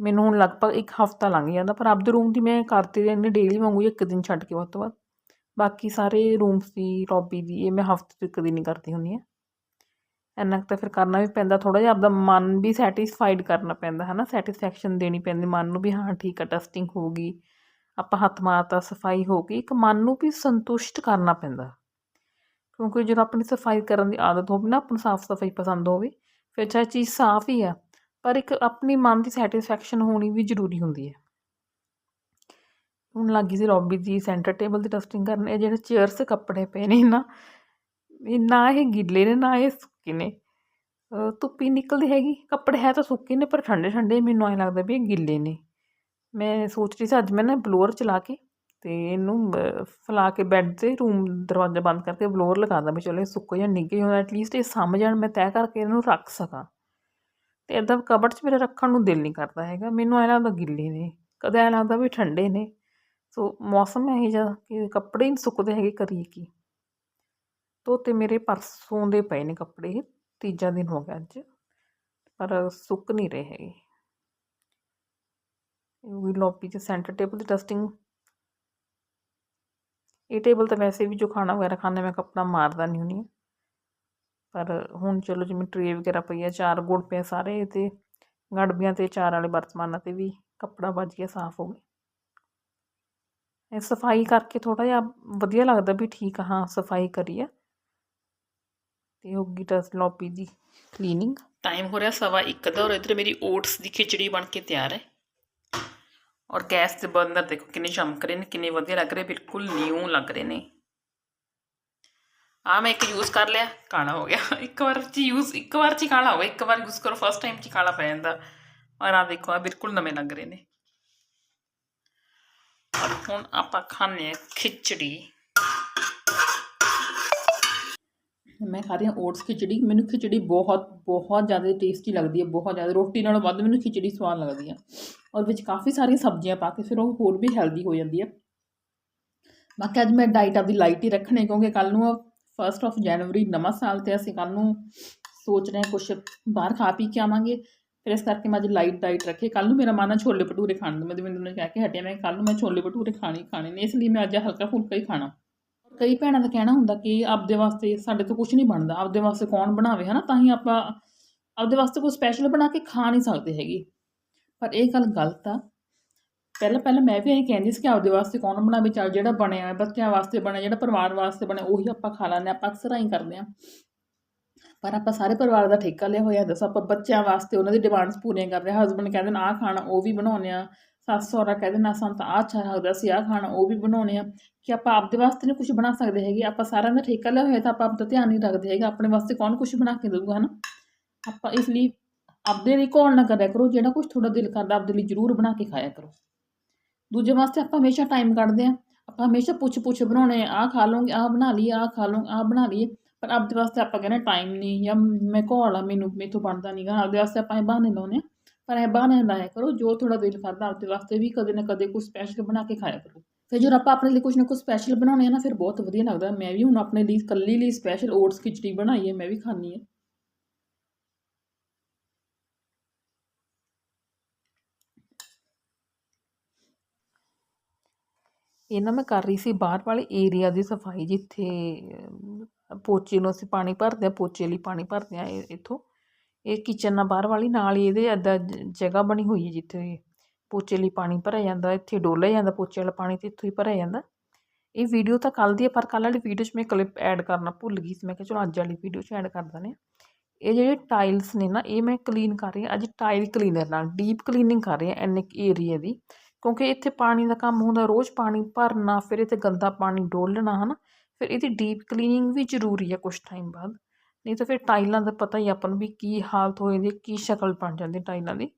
ਮੈਨੂੰ ਹੁਣ ਲਗਭਗ ਇੱਕ ਹਫਤਾ ਲੰਘ ਜਾਂਦਾ, ਪਰ ਆਪਦੇ ਰੂਮ ਦੀ ਮੈਂ ਕਰਦੀ ਰਹਿੰਦੀ ਡੇਲੀ ਵਾਂਗੂ ਇੱਕ ਦਿਨ ਛੱਡ ਕੇ ਵੱਧ ਤੋਂ ਵੱਧ। ਬਾਕੀ ਸਾਰੇ ਰੂਮਸ ਦੀ ਲੌਬੀ ਦੀ ਇਹ ਮੈਂ ਹਫ਼ਤੇ ਤੋਂ ਇੱਕ ਦਿਨ ਹੀ ਕਰਦੀ ਹੁੰਦੀ ਹਾਂ। ਇੰਨਾ ਕੁ ਤਾਂ ਫਿਰ ਕਰਨਾ ਵੀ ਪੈਂਦਾ, ਥੋੜ੍ਹਾ ਜਿਹਾ ਆਪਦਾ ਮਨ ਵੀ ਸੈਟੀਸਫਾਈਡ ਕਰਨਾ ਪੈਂਦਾ ਹੈ ਨਾ ਸੈਟੀਸਫੈਕਸ਼ਨ ਦੇਣੀ ਪੈਂਦੀ, ਮਨ ਨੂੰ ਵੀ ਹਾਂ, ਠੀਕ ਆ ਟੈਸਟਿੰਗ ਹੋ ਗਈ, ਆਪਾਂ ਹੱਥ ਮਾਰਤਾ, ਸਫ਼ਾਈ ਹੋ ਗਈ, ਇੱਕ ਮਨ ਨੂੰ ਵੀ ਸੰਤੁਸ਼ਟ ਕਰਨਾ ਪੈਂਦਾ। ਕਿਉਂਕਿ ਜਦੋਂ ਆਪਣੀ ਸਫ਼ਾਈ ਕਰਨ ਦੀ ਆਦਤ ਹੋਵੇ ਨਾ, ਆਪਾਂ ਨੂੰ ਸਾਫ਼ ਸਫ਼ਾਈ ਪਸੰਦ ਹੋਵੇ, ਫਿਰ ਚਾਹੇ ਚੀਜ਼ ਸਾਫ਼ ਹੀ ਆ, ਪਰ ਇੱਕ ਆਪਣੀ ਮਨ ਦੀ ਸੈਟੀਸਫੈਕਸ਼ਨ ਹੋਣੀ ਵੀ ਜ਼ਰੂਰੀ ਹੁੰਦੀ ਹੈ। ਹੁਣ ਲੱਗੀ ਸੀ ਲੌਬੀ ਦੀ ਸੈਂਟਰ ਟੇਬਲ ਦੀ ਡਸਟਿੰਗ ਕਰਨ, ਇਹ ਜਿਹੜੇ ਚੇਅਰਸ ਕੱਪੜੇ ਪਏ ਨੇ ਨਾ ਨਾ ਇਹ ਗਿੱਲੇ ਨੇ ਨਾ ਇਹ ਸੁੱਕੇ ਨੇ। ਅਹ ਧੁੱਪੀ ਨਿਕਲਦੀ ਹੈਗੀ। ਕੱਪੜੇ ਹੈ ਤਾਂ ਸੁੱਕੇ ਨੇ ਪਰ ਠੰਡੇ ਠੰਡੇ ਮੈਨੂੰ ਐਂ ਲੱਗਦਾ ਵੀ ਇਹ ਗਿੱਲੇ ਨੇ। ਮੈਂ ਸੋਚ ਰਹੀ ਸੀ ਅੱਜ ਮੈਂ ਨਾ ਬਲੋਅਰ ਚਲਾ ਕੇ ਤੇ ਇਹਨੂੰ ਅਹ, ਫੈਲਾ ਕੇ ਬੈੱਡ 'ਤੇ ਰੂਮ ਦਰਵਾਜ਼ਾ ਬੰਦ ਕਰਕੇ ਬਲੋਅਰ ਲਗਾ ਦਾਂ ਵੀ ਚਲੋ ਇਹ ਸੁੱਕ ਜਾਣ ਨਿੱਘੇ ਹੋਣ ਐਟਲੀਸਟ ਇਹ ਸਮਝ ਜਾਣ ਮੈਂ ਤੈਅ ਕਰਕੇ ਇਹਨੂੰ ਰੱਖ ਸਕਾਂ। ਤੇ ਇੱਦਾਂ ਕਬਰਡ 'ਚ ਮੇਰਾ ਰੱਖਣ ਨੂੰ ਦਿਲ ਨਹੀਂ ਕਰਦਾ ਹੈਗਾ। ਮੈਨੂੰ ਐਂ ਲੱਗਦਾ ਗਿੱਲੇ ਨੇ। ਕਦੇ ਐਂ ਲੱਗਦਾ ਵੀ ਠੰਡੇ ਨੇ। ਸੋ ਮੌਸਮ ਇਹੋ ਜਿਹਾ ਕਿ ਕੱਪੜੇ ਹੀ ਨਹੀਂ ਸੁੱਕਦੇ ਹੈਗੇ ਕਰੀਏ ਕੀ। ਧੋਤੇ ਮੇਰੇ ਪਰਸੋਂ ਦੇ ਪਏ ਨੇ ਕੱਪੜੇ, ਤੀਜਾ ਦਿਨ ਹੋ ਗਿਆ ਅੱਜ, ਪਰ ਸੁੱਕ ਨਹੀਂ ਰਹੇ ਹੈਗੇ। ਇਹ ਵੀ ਲੌਬੀ 'ਚ ਸੈਂਟਰ ਟੇਬਲ ਦੀ ਡਸਟਿੰਗ ਇਹ ਟੇਬਲ ਤਾਂ ਵੈਸੇ ਵੀ ਜੋ ਖਾਣਾ ਵਗੈਰਾ ਖਾਂਦੇ, ਮੈਂ ਕੱਪੜਾ ਮਾਰਦਾ ਨਹੀਂ ਹੁੰਦੀ। ਹਾਂ। ਪਰ ਹੁਣ ਚਲੋ ਜਿਵੇਂ ਟਰੇ ਵਗੈਰਾ ਪਈ ਆ, ਚਾਰ ਗੁੜ ਪਿਆ ਸਾਰੇ ਤੇ ਗੜਬੀਆਂ ਤੇ ਚਾਰ ਵਾਲੇ ਬਰਤਮਾਨਾਂ ਤੇ ਵੀ ਕੱਪੜਾ ਵੱਜ ਗਿਆ, ਸਾਫ਼ ਹੋ ਗਿਆ। ਇਹ ਸਫ਼ਾਈ ਕਰਕੇ ਥੋੜਾ ਜਿਹਾ ਵਧੀਆ ਲੱਗਦਾ ਵੀ ਠੀਕ ਹਾਂ ਸਫ਼ਾਈ ਕਰੀ ਆ ਤੇ ਹੋ ਗਈ ਡਸਟ ਲੌਬੀ ਦੀ ਕਲੀਨਿੰਗ ਟਾਈਮ ਹੋ ਰਿਹਾ ਸਵਾ ਇੱਕ ਦਾ ਔਰ ਇੱਧਰ ਮੇਰੀ ਓਟਸ ਦੀ ਖਿਚੜੀ ਬਣ ਕੇ ਤਿਆਰ ਹੈ। ਔਰ ਗੈਸ ਦੇ ਬਰਨਰ ਦੇਖੋ ਕਿੰਨੇ ਚਮਕ ਰਹੇ ਨੇ, ਕਿੰਨੇ ਵਧੀਆ ਲੱਗ ਰਹੇ, ਬਿਲਕੁਲ ਨਿਊ ਲੱਗ ਰਹੇ ਨੇ। ਆ ਮੈਂ ਇੱਕ ਯੂਜ਼ ਕਰ ਲਿਆ, ਕਾਲਾ ਹੋ ਗਿਆ। ਇੱਕ ਵਾਰ ਚ ਯੂਜ਼ ਇੱਕ ਵਾਰ ਚ ਕਾਲਾ ਹੋ ਗਿਆ ਇੱਕ ਵਾਰ ਯੂਜ਼ ਕਰੋ ਫਸਟ ਟਾਈਮ ਚ ਕਾਲਾ ਪੈ ਜਾਂਦਾ। ਔਰ ਆ ਦੇਖੋ ਆ ਬਿਲਕੁਲ ਨਵੇਂ ਲੱਗ ਰਹੇ ਨੇ। ਔਰ ਹੁਣ ਆਪਾਂ ਖਾਣੇ ਆ ਖਿਚੜੀ। ਮੈਂ ਖਾ ਰਹੀ ਹਾਂ ਓਟਸ ਖਿਚੜੀ, ਮੈਨੂੰ ਖਿਚੜੀ ਬਹੁਤ ਬਹੁਤ ਜ਼ਿਆਦਾ ਟੇਸਟੀ ਲੱਗਦੀ ਹੈ, ਬਹੁਤ ਜ਼ਿਆਦਾ, ਰੋਟੀ ਨਾਲੋਂ ਵੱਧ ਮੈਨੂੰ ਖਿਚੜੀ ਸਵਾਦ ਲੱਗਦੀ ਹੈ। ਔਰ ਵਿੱਚ ਕਾਫੀ ਸਾਰੀਆਂ ਸਬਜ਼ੀਆਂ ਪਾ ਕੇ ਫਿਰ ਉਹ ਹੋਰ ਵੀ ਹੈਲਦੀ ਹੋ ਜਾਂਦੀ ਹੈ। ਬਾਕੀ ਅੱਜ ਮੈਂ ਡਾਈਟ ਆਪਦੀ ਲਾਈਟ ਹੀ ਰੱਖਣੀ ਕਿਉਂਕਿ ਕੱਲ ਨੂੰ ਫਸਟ ਆਫ ਜਨਵਰੀ ਨਵਾਂ ਸਾਲ ਤੇ ਅਸੀਂ ਕੱਲ ਨੂੰ ਸੋਚ ਰਹੇ ਹਾਂ ਕੁਛ ਬਾਹਰ ਖਾ ਪੀ ਕੇ ਆਵਾਂਗੇ। ਫਿਰ ਇਸ ਕਰਕੇ ਮੈਂ ਅੱਜ ਲਾਈਟ ਡਾਈਟ ਰੱਖੀ ਕੱਲ ਨੂੰ ਮੇਰਾ ਮਨ ਆ ਛੋਲੇ ਭਟੂਰੇ ਖਾਣ ਦਾ। ਮੈਂ ਦਵਿੰਦਰ ਨੇ ਕਹਿ ਕੇ ਹਟਿਆ ਮੈਂ ਕੱਲ ਨੂੰ ਮੈਂ ਛੋਲੇ ਭਟੂਰੇ ਖਾਣੇ ਹੀ ਖਾਣੇ ਨੇ, ਇਸ ਲਈ ਮੈਂ ਅੱਜ ਹਲਕਾ ਫੁਲਕਾ ਹੀ ਖਾਣਾ। ਕਈ ਭੈਣਾਂ ਦਾ ਕਹਿਣਾ ਹੁੰਦਾ ਕਿ ਆਪਦੇ ਵਾਸਤੇ ਸਾਡੇ ਤੋਂ ਕੁਝ ਨਹੀਂ ਬਣਦਾ, ਆਪਦੇ ਵਾਸਤੇ ਕੌਣ ਬਣਾਵੇ, ਹਨਾ? ਤਾਂ ਹੀ ਆਪਾਂ ਆਪਦੇ ਵਾਸਤੇ ਕੋਈ ਸਪੈਸ਼ਲ ਬਣਾ ਕੇ ਖਾ ਨਹੀਂ ਸਕਦੇ ਹੈਗੇ। ਪਰ ਇਹ ਗੱਲ ਗਲਤ ਆ। ਪਹਿਲਾਂ ਪਹਿਲਾਂ ਮੈਂ ਵੀ ਇਹੀ ਕਹਿੰਦੀ ਸੀ ਕਿ ਆਪਦੇ ਵਾਸਤੇ ਕੌਣ ਬਣਾਵੇ, ਚੱਲ ਜਿਹੜਾ ਬਣਿਆ ਹੈ ਬੱਚਿਆਂ ਵਾਸਤੇ ਬਣਿਆ, ਜਿਹੜਾ ਪਰਿਵਾਰ ਵਾਸਤੇ ਬਣਿਆ, ਉਹੀ ਆਪਾਂ ਖਾ ਲੈਂਦੇ ਹਾਂ, ਆਪਾਂ ਅਕਸਰ ਆਈ ਕਰਦੇ ਹਾਂ। ਪਰ ਆਪਾਂ ਸਾਰੇ ਪਰਿਵਾਰ ਦਾ ਠੇਕਾ ਲਿਆ ਹੋਇਆ, ਦੱਸ ਆਪਾਂ ਬੱਚਿਆਂ ਵਾਸਤੇ ਉਹਨਾਂ ਦੀ ਡਿਮਾਂਡਸ ਪੂਰੀਆਂ ਕਰ ਰਹੇ ਹਸਬੰਡ ਕਹਿੰਦੇ ਨੇ, ਆਹ ਖਾਣਾ, ਉਹ ਵੀ ਬਣਾਉਂਦੇ ਆ ਸੱਸ ਸਹੁਰਾ ਕਹਿੰਦੇ ਨਾ ਸਾਨੂੰ ਤਾਂ ਆਹ ਅੱਛਾ ਲੱਗਦਾ ਸੀ, ਆਹ ਖਾਣਾ ਉਹ ਵੀ ਬਣਾਉਣੇ ਆ। ਕਿ ਆਪਾਂ ਆਪਦੇ ਵਾਸਤੇ ਨਹੀਂ ਕੁਝ ਬਣਾ ਸਕਦੇ ਹੈਗੇ, ਆਪਾਂ ਸਾਰਿਆਂ ਦਾ ਠੇਕਾ ਲਿਆ ਹੋਇਆ ਤਾਂ ਆਪਾਂ ਆਪਦਾ ਧਿਆਨ ਨਹੀਂ ਰੱਖਦੇ ਹੈਗੇ, ਆਪਣੇ ਵਾਸਤੇ ਕੌਣ ਕੁਝ ਬਣਾ ਕੇ ਦੇਊਗਾ, ਹਨਾ? ਆਪਾਂ ਇਸ ਲਈ ਆਪਦੇ ਲਈ ਕੌਣ ਨਾ ਕਰਿਆ ਕਰੋ, ਜਿਹੜਾ ਕੁਝ ਤੁਹਾਡਾ ਦਿਲ ਕਰਦਾ ਆਪਦੇ ਲਈ ਜ਼ਰੂਰ ਬਣਾ ਕੇ ਖਾਇਆ ਕਰੋ। ਦੂਜੇ ਵਾਸਤੇ ਆਪਾਂ ਹਮੇਸ਼ਾ ਟਾਈਮ ਕੱਢਦੇ ਆ, ਆਪਾਂ ਹਮੇਸ਼ਾ ਪੁੱਛ ਪੁੱਛ ਬਣਾਉਣੇ ਆਹ ਖਾ ਲਵਾਂਗੇ ਆਹ ਬਣਾ ਲਈਏ, ਆਹ ਖਾ ਲਵਾਂ ਆਹ ਬਣਾ ਲਈਏ, ਪਰ ਆਪਦੇ ਵਾਸਤੇ ਆਪਾਂ ਕਹਿੰਦੇ ਟਾਈਮ ਨਹੀਂ ਜਾਂ ਮੈਂ ਘੋਲ ਆ, ਮੈਨੂੰ ਮੇਥੋਂ ਬਣਦਾ ਨਹੀਂਗਾ ਆਪਦੇ ਵਾਸਤੇ ਆਪਾਂ ਇਹ ਬਹਾਨੇ ਲਾਉਂਦੇ ਆ। ਪਰ ਇਹ ਬਹਾਨੇ ਨਾ ਲਾਇਆ ਕਰੋ, ਜੋ ਥੋੜਾ ਦਿਲ ਕਰਦਾ ਆਪਦੇ ਵਾਸਤੇ ਵੀ ਕਦੇ ਨਾ ਕਦੇ ਕੁਝ ਸਪੈਸ਼ਲ ਬਣਾ ਕੇ ਖਾਇਆ ਕਰੋ। ਫਿਰ ਜਦੋਂ ਆਪਾਂ ਆਪਣੇ ਲਈ ਕੁਝ ਨਾ ਕੁਝ ਸਪੈਸ਼ਲ ਬਣਾਉਣੇ ਆ ਨਾ, ਫਿਰ ਬਹੁਤ ਵਧੀਆ ਲੱਗਦਾ। ਮੈਂ ਵੀ ਹੁਣ ਆਪਣੇ ਲਈ ਇਕੱਲੀ ਲਈ ਸਪੈਸ਼ਲ ਓਟਸ ਖਿਚੜੀ ਬਣਾਈ ਹੈ, ਮੈਂ ਵੀ ਖਾਣੀ ਹੈ। ਇਹ ਮੈਂ ਕਰ ਰਹੀ ਸੀ ਬਾਹਰ ਵਾਲੇ ਏਰੀਆ ਦੀ ਸਫ਼ਾਈ, ਜਿੱਥੇ ਪੋਚੇ ਨੂੰ ਅਸੀਂ ਪਾਣੀ ਭਰਦੇ ਆ ਪੋਚੇ ਲਈ ਪਾਣੀ ਭਰਦੇ ਆ ਇੱਥੋਂ। ਇਹ ਕਿਚਨ ਨਾਲ ਬਾਹਰ ਵਾਲੀ, ਨਾਲ ਹੀ ਇਹਦੇ ਅੱਦਾ ਜਗ੍ਹਾ ਬਣੀ ਹੋਈ ਹੈ ਜਿੱਥੇ ਪੋਚੇ ਲਈ ਪਾਣੀ ਭਰਿਆ ਜਾਂਦਾ, ਇੱਥੇ ਡੋਲਿਆ ਜਾਂਦਾ ਪੋਚੇ ਵਾਲਾ ਪਾਣੀ ਤੇ ਇੱਥੋਂ ਹੀ ਭਰਿਆ ਜਾਂਦਾ। ਇਹ ਵੀਡੀਓ ਤਾਂ ਕੱਲ੍ਹ ਦੀ ਹੈ ਪਰ ਕੱਲ੍ਹ ਵਾਲੀ ਵੀਡੀਓ 'ਚ ਮੈਂ ਕਲਿੱਪ ਐਡ ਕਰਨਾ ਭੁੱਲ ਗਈ ਸੀ। ਮੈਂ ਕਿਹਾ ਚਲੋ ਅੱਜ ਵਾਲੀ ਵੀਡੀਓ 'ਚ ਐਡ ਕਰ ਦਿੰਦੇ ਹਾਂ ਇਹ ਜਿਹੜੇ ਟਾਈਲਸ ਨੇ ਨਾ, ਇਹ ਮੈਂ ਕਲੀਨ ਕਰ ਰਹੀ ਹਾਂ। ਅੱਜ ਟਾਈਲ ਕਲੀਨਰ ਨਾਲ ਡੀਪ ਕਲੀਨਿੰਗ ਕਰ ਰਹੀ ਹਾਂ ਇੰਨੇ ਏਰੀਆ ਦੀ। ਕਿਉਂਕਿ ਇੱਥੇ ਪਾਣੀ ਦਾ ਕੰਮ ਹੁੰਦਾ, ਰੋਜ਼ ਪਾਣੀ ਭਰਨਾ, ਫਿਰ ਇੱਥੇ ਗੰਦਾ ਪਾਣੀ ਡੋਲਣਾ ਹੈ ਨਾ ਫਿਰ ਇਹਦੀ ਡੀਪ ਕਲੀਨਿੰਗ ਵੀ ਜ਼ਰੂਰੀ ਹੈ ਕੁਛ ਟਾਈਮ ਬਾਅਦ। ਨਹੀਂ ਤਾਂ ਫਿਰ ਟਾਈਲਾਂ ਦਾ ਪਤਾ ਹੀ ਆਪਾਂ ਨੂੰ ਵੀ ਕੀ ਹਾਲਤ ਹੋ ਜਾਂਦੀ ਹੈ ਕੀ ਸ਼ਕਲ ਬਣ ਜਾਂਦੀ ਟਾਈਲਾਂ ਦੀ।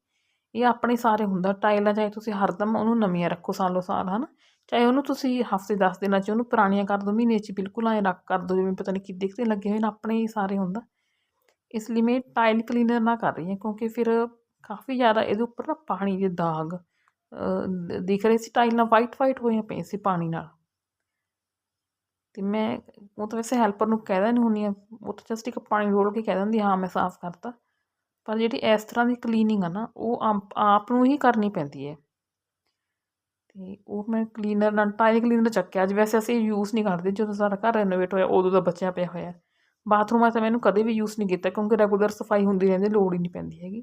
ਇਹ ਆਪਣੇ ਸਾਰੇ ਹੁੰਦਾ ਟਾਈਲਾਂ ਚਾਹੇ ਤੁਸੀਂ ਹਰਦਮ ਉਹਨੂੰ ਨਵੀਆਂ ਰੱਖੋ ਸਾਲੋ ਸਾਲ ਹੈ ਨਾ ਚਾਹੇ ਉਹਨੂੰ ਤੁਸੀਂ ਹਫ਼ਤੇ 10 ਦਿਨਾਂ 'ਚ ਉਹਨੂੰ ਪੁਰਾਣੀਆਂ ਕਰ ਦਿਓ ਮਹੀਨੇ 'ਚ ਬਿਲਕੁਲ ਐਂ ਰੱਖ ਕਰ ਦਿਓ ਜਿਵੇਂ ਪਤਾ ਨਹੀਂ ਕਿੱਦੇ ਕਿਤੇ ਲੱਗੇ ਹੋਏ ਨੇ ਆਪਣੇ ਹੀ ਸਾਰੇ ਹੁੰਦਾ। ਇਸ ਲਈ ਮੈਂ ਟਾਈਲ ਕਲੀਨਰ ਨਾ ਕਰ ਰਹੀ ਹਾਂ ਕਿਉਂਕਿ ਫਿਰ ਕਾਫੀ ਜ਼ਿਆਦਾ ਇਹਦੇ ਉੱਪਰ ਨਾ ਪਾਣੀ ਦੇ ਦਾਗ ਅ, ਦਿਖ ਰਹੇ ਸੀ ਟਾਈਲਾਂ ਵਾਈਟ ਵਾਈਟ ਹੋਈਆਂ ਪਈਆਂ ਸੀ ਪਾਣੀ ਨਾਲ। ਅਤੇ ਮੈਂ ਉਹ ਤਾਂ ਵੈਸੇ ਹੈਲਪਰ ਨੂੰ ਕਹਿ ਦਿੰਦੀ ਹੁੰਦੀ ਹਾਂ, ਉਹ ਤਾਂ ਜਸਟ ਇੱਕ ਪਾਣੀ ਡੋਲ ਕੇ ਕਹਿ ਦਿੰਦੀ, ਹਾਂ ਮੈਂ ਸਾਫ਼ ਕਰਤਾ। ਪਰ ਜਿਹੜੀ ਇਸ ਤਰ੍ਹਾਂ ਦੀ ਕਲੀਨਿੰਗ ਆ ਨਾ, ਉਹ ਆਪ ਨੂੰ ਹੀ ਕਰਨੀ ਪੈਂਦੀ ਹੈ। ਤੇ ਉਹ ਮੈਂ ਕਲੀਨਰ ਨਾਲ ਟਾਇਲ ਕਲੀਨਰ ਚੱਕਿਆ, ਅੱਜ ਵੈਸੇ ਅਸੀਂ ਯੂਜ਼ ਨਹੀਂ ਕਰਦੇ, ਜਦੋਂ ਸਾਡਾ ਘਰ ਰੈਨੋਵੇਟ ਹੋਇਆ, ਉਦੋਂ ਦਾ ਬਚਿਆ ਪਿਆ ਹੋਇਆ। ਬਾਥਰੂਮ ਬਾਥਰੂਮਾਂ ਤਾਂ ਮੈਨੂੰ ਕਦੇ ਵੀ ਯੂਜ਼ ਨਹੀਂ ਕੀਤਾ, ਕਿਉਂਕਿ ਰੈਗੂਲਰ ਸਫ਼ਾਈ ਹੁੰਦੀ ਰਹਿੰਦੀ, ਲੋੜ ਹੀ ਨਹੀਂ ਪੈਂਦੀ ਹੈਗੀ।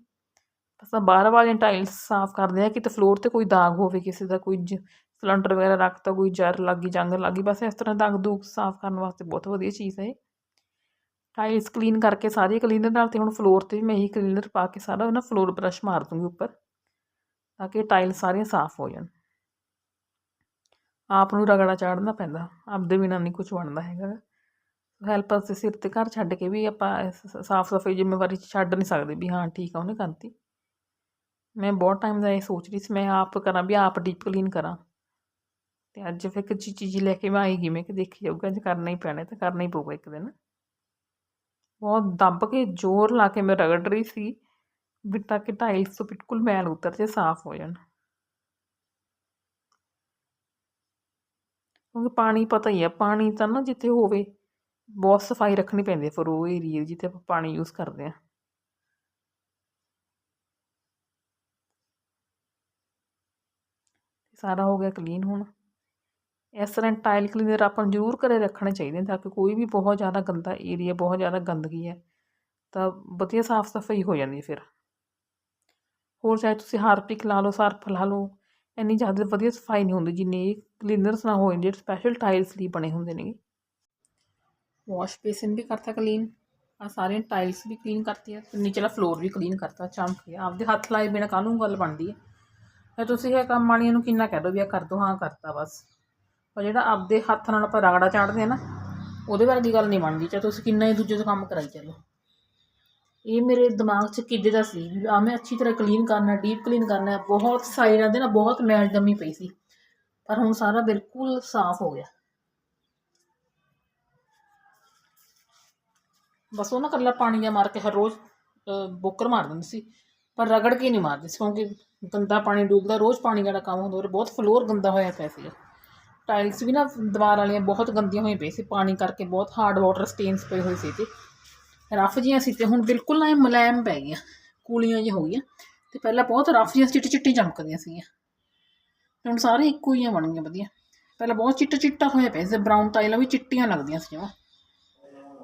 ਬਸ ਆਹ ਬਾਹਰ ਵਾਲੀਆਂ ਟਾਈਲਸ ਸਾਫ਼ ਕਰਦੇ ਆ ਕਿਤੇ ਫਲੋਰ ਤੇ ਕੋਈ ਦਾਗ ਹੋਵੇ, ਕਿਸੇ ਦਾ ਕੋਈ ਜ- ਸਿਲੰਡਰ ਵਗੈਰਾ ਰੱਖਤਾ ਕੋਈ ਜ਼ਰ ਗਈ, ਜੰਗ ਲੱਗ ਗਈ, ਬਸ ਇਸ ਤਰ੍ਹਾਂ ਦਾਗ ਦੂਗ ਸਾਫ਼ ਕਰਨ ਵਾਸਤੇ ਬਹੁਤ ਵਧੀਆ ਚੀਜ਼ ਹੈ ਇਹ। ਟਾਈਲਸ ਕਲੀਨ ਕਰਕੇ ਸਾਰੀ ਕਲੀਨਰ ਨਾਲ ਤੇ ਹੁਣ ਫਲੋਰ ਤੇ ਵੀ ਮੈਂ ਇਹੀ ਕਲੀਨਰ ਪਾ ਕੇ ਸਾਰਾ ਨਾ ਫਲੋਰ ਬਰਸ਼ ਮਾਰ ਦੂੰਗੀ ਉੱਪਰ, ਤਾਂ ਕਿ ਟਾਈਲ ਸਾਰੀਆਂ ਸਾਫ਼ ਹੋ ਜਾਣ। ਆਪ ਨੂੰ ਰਗੜਾ ਚਾੜਨਾ ਪੈਂਦਾ, ਆਪਦੇ ਬਿਨਾਂ ਨਹੀਂ ਕੁਝ ਬਣਦਾ ਹੈਗਾ। ਹੈਲਪਰ ਦੇ ਸਿਰ ਤੇ ਘਰ ਛੱਡ ਕੇ ਵੀ ਆਪਾਂ ਸਾਫ਼ ਸਫ਼ਾਈ ਜ਼ਿੰਮੇਵਾਰੀ ਛੱਡ ਨਹੀਂ ਸਕਦੇ ਵੀ ਹਾਂ ਠੀਕ ਆ, ਉਹਨੇ ਕਰਤੀ। ਮੈਂ ਬਹੁਤ ਟਾਈਮ ਦਾ ਇਹ ਸੋਚ ਰਹੀ ਸੀ, ਮੈਂ ਆਪ ਕਰਾਂ ਵੀ ਆਪ ਡੀਪ ਕਲੀਨ ਕਰਾਂ। ਤੇ ਅੱਜ ਫਿਰ ਕੱਚੀ ਚੀਜ਼ ਲੈ ਕੇ ਮੈਂ ਆਏਗੀ ਮੈਂ ਕਿ ਦੇਖੀ ਜਾਊਗਾ, ਅੱਜ ਕਰਨਾ ਹੀ ਪੈਣਾ ਤਾਂ ਕਰਨਾ ਹੀ ਪਊਗਾ ਇੱਕ ਦਿਨ। ਬਹੁਤ ਦੱਬ ਕੇ ਜ਼ੋਰ ਲਾ ਕੇ ਮੈਂ ਰਗੜ ਰਹੀ ਸੀ ਵੀ ਤਾਂ ਕਿ ਟਾਈਲਸ ਤੋਂ ਬਿਲਕੁਲ ਮੈਲ ਉਤਰ ਜੇ, ਸਾਫ਼ ਹੋ ਜਾਣ। ਕਿਉਂਕਿ ਪਾਣੀ ਪਤਾ ਹੀ ਆ, ਪਾਣੀ ਤਾਂ ਨਾ ਜਿੱਥੇ ਹੋਵੇ, ਬਹੁਤ ਸਫ਼ਾਈ ਰੱਖਣੀ ਪੈਂਦੀ ਹੈ ਫਿਰ ਉਹ ਏਰੀਏ ਜਿੱਥੇ ਆਪਾਂ ਪਾਣੀ ਯੂਜ਼ ਕਰਦੇ ਆ। ਸਾਰਾ ਹੋ ਗਿਆ ਕਲੀਨ ਹੁਣ। ਇਸ ਤਰ੍ਹਾਂ ਟਾਇਲ ਕਲੀਨਰ ਆਪਾਂ ਨੂੰ ਜ਼ਰੂਰ ਘਰੇ ਰੱਖਣੇ ਚਾਹੀਦੇ ਤਾਂ ਕਿ ਕੋਈ ਵੀ ਬਹੁਤ ਜ਼ਿਆਦਾ ਗੰਦਾ ਏਰੀਆ, ਬਹੁਤ ਜ਼ਿਆਦਾ ਗੰਦਗੀ ਹੈ, ਤਾਂ ਵਧੀਆ ਸਾਫ਼ ਸਫ਼ਾਈ ਹੋ ਜਾਂਦੀ ਫਿਰ। ਹੋਰ ਚਾਹੇ ਤੁਸੀਂ ਹਾਰਪਿਕ ਲਾ ਲਓ, ਸਰਫ ਲਾ ਲਓ, ਇੰਨੀ ਜ਼ਿਆਦਾ ਵਧੀਆ ਸਫ਼ਾਈ ਨਹੀਂ ਹੁੰਦੀ ਜਿੰਨੀ ਇਹ ਕਲੀਨਰਸ ਨਾਲ ਹੋ ਜਾਂਦੀ ਜਿਹੜੇ ਸਪੈਸ਼ਲ ਟਾਇਲਸ ਲਈ ਬਣੇ ਹੁੰਦੇ ਨੇ ਵਾਸ਼ ਬੇਸਿਨ ਵੀ ਕਰਤਾ ਕਲੀਨ ਆ ਸਾਰੀਆਂ ਟਾਇਲਸ ਵੀ ਕਲੀਨ ਕਰਤੀ ਕਰਤੀਆਂ ਤੇ ਨੀਚਲਾ ਫਲੋਰ ਵੀ ਕਲੀਨ ਕਰਤਾ, ਚਮਕ ਗਿਆ। ਆਪਦੇ ਹੱਥ ਲਾਏ ਬਿਨਾਂ ਕਾਹਨੂੰ ਗੱਲ ਬਣਦੀ ਹੈ? ਫਿਰ ਤੁਸੀਂ ਇਹ ਕੰਮ ਵਾਲੀਆਂ ਨੂੰ ਕਿੰਨਾ ਕਹਿ ਦੋ ਵੀ ਆ ਕਰ ਦੋ, ਹਾਂ ਕਰਤਾ ਬਸ। ਪਰ ਜਿਹੜਾ ਆਪਦੇ ਹੱਥ ਨਾਲ ਆਪਾਂ ਰਗੜਾ ਚਾੜਦੇ ਆ ਨਾ ਉਹਦੇ ਵਰਗੀ ਗੱਲ ਨਹੀਂ ਬਣਦੀ ਚਾਹੇ ਤੁਸੀਂ ਕਿੰਨਾ ਹੀ ਦੂਜੇ ਤੋਂ ਕੰਮ ਕਰਾਈ ਚੱਲੋ। ਇਹ ਮੇਰੇ ਦਿਮਾਗ 'ਚ ਕਿੱਦੇ ਦਾ ਸੀ ਵੀ ਆ ਮੈਂ ਅੱਛੀ ਤਰ੍ਹਾਂ ਕਲੀਨ ਕਰਨਾ ਡੀਪ ਕਲੀਨ ਕਰਨਾ ਬਹੁਤ ਸਾਈਡਾਂ ਦੇ ਨਾ ਬਹੁਤ ਮੈਲ ਜੰਮੀ ਪਈ ਸੀ। ਪਰ ਹੁਣ ਸਾਰਾ ਬਿਲਕੁਲ ਸਾਫ਼ ਹੋ ਗਿਆ। ਬਸ ਉਹ ਨਾ ਇਕੱਲਾ ਪਾਣੀ ਜਿਹਾ ਮਾਰ ਕੇ ਹਰ ਰੋਜ਼ ਅਹ, ਬੋਕਰ ਮਾਰ ਦਿੰਦੀ ਸੀ ਪਰ ਰਗੜ ਕੇ ਨਹੀਂ ਮਾਰਦੀ ਸੀ ਕਿਉਂਕਿ ਗੰਦਾ ਪਾਣੀ ਡੁੱਬਦਾ ਰੋਜ਼ ਪਾਣੀ ਵਾਲਾ ਕੰਮ ਹੁੰਦਾ ਔਰ ਬਹੁਤ ਫਲੋਰ ਗੰਦਾ ਹੋਇਆ ਪਿਆ ਸੀਗਾ। ਟਾਈਲਸ ਵੀ ਨਾ ਦੀਵਾਰ ਵਾਲੀਆਂ ਬਹੁਤ ਗੰਦੀਆਂ ਹੋਈਆਂ ਪਈਆਂ ਸੀ, ਪਾਣੀ ਕਰਕੇ ਬਹੁਤ ਹਾਰਡ ਵਾਟਰ ਸਟੇਨਸ ਪਏ ਹੋਏ ਸੀ ਤੇ। ਰਫ ਜੀਆਂ ਸੀ ਤੇ ਹੁਣ ਬਿਲਕੁਲ ਨਾ ਇਹ ਮੁਲਾਇਮ ਪੈ ਗਈਆਂ, ਕੂਲੀਆਂ ਜਿਹੀਆਂ ਹੋ ਗਈਆਂ। ਤੇ ਪਹਿਲਾਂ ਬਹੁਤ ਰਫ ਜੀਆਂ ਚਿੱਟੀ ਚਿੱਟੀ ਚਮਕਦੀਆਂ ਸੀਗੀਆਂ। ਹੁਣ ਸਾਰੇ ਇੱਕੋ ਜਿਹੀਆਂ ਬਣ ਗਈਆਂ ਵਧੀਆ। ਪਹਿਲਾਂ ਬਹੁਤ ਚਿੱਟਾ ਚਿੱਟਾ ਹੋਇਆ ਪਿਆ ਸੀ ਬਰਾਊਨ ਟਾਈਲਾਂ ਵੀ ਚਿੱਟੀਆਂ ਲੱਗਦੀਆਂ ਸੀ ਜਮਾਂ